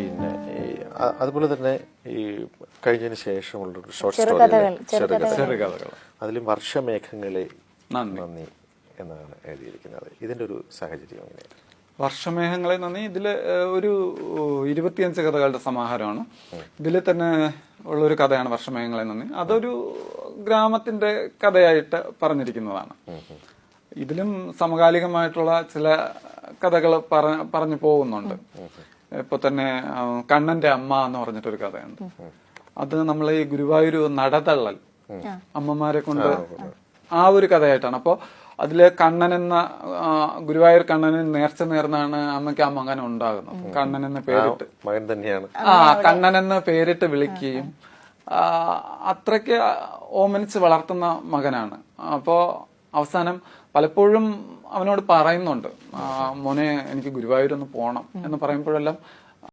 പിന്നെ അ- അതുപോലെ തന്നെ ഈ കഴിഞ്ഞതിന് ശേഷമുള്ള ഷോർട്ട് ചെറുകഥകൾ അതിലും വർഷമേഘങ്ങളെ നന്ദി. എന്നാണ് എഴുതിയിരിക്കുന്നത്. ഇതിന്റെ ഒരു സാഹചര്യം എങ്ങനെയാണ് വർഷമേഘങ്ങളെ നന്ദി. ഇതിൽ ഒരു ഇരുപത്തിയഞ്ച് കഥകളുടെ സമാഹാരമാണ്. ഇതിൽ തന്നെ ഉള്ളൊരു കഥയാണ് വർഷമേഘങ്ങളെ നന്ദി. അതൊരു ഗ്രാമത്തിന്റെ കഥയായിട്ട് പറഞ്ഞിരിക്കുന്നതാണ്. ഇതിലും സമകാലികമായിട്ടുള്ള ചില കഥകൾ പറഞ്ഞു പോകുന്നുണ്ട്. ഇപ്പൊ തന്നെ കണ്ണന്റെ അമ്മ എന്ന് പറഞ്ഞിട്ടൊരു കഥയുണ്ട്. അത് നമ്മൾ ഈ ഗുരുവായൂർ നടതള്ളൽ അമ്മമാരെ കൊണ്ട് ആ. ഒരു കഥയായിട്ടാണ്. അപ്പോ അതിൽ കണ്ണൻ എന്ന ഗുരുവായൂർ കണ്ണന് നേർച്ച നേർന്നാണ് അമ്മയ്ക്ക് ആ മകൻ ഉണ്ടാകുന്നത്. കണ്ണൻ എന്ന പേരിട്ട്. മകൻ തന്നെയാണ്. ആ കണ്ണൻ എന്ന പേരിട്ട് വിളിക്കുകയും അത്രയ്ക്ക് ഓമനിച്ച് വളർത്തുന്ന മകനാണ്. അപ്പോ അവസാനം പലപ്പോഴും അവനോട് പറയുന്നുണ്ട് മോനെ എനിക്ക് ഗുരുവായൂരൊന്ന് പോകണം എന്ന് പറയുമ്പോഴെല്ലാം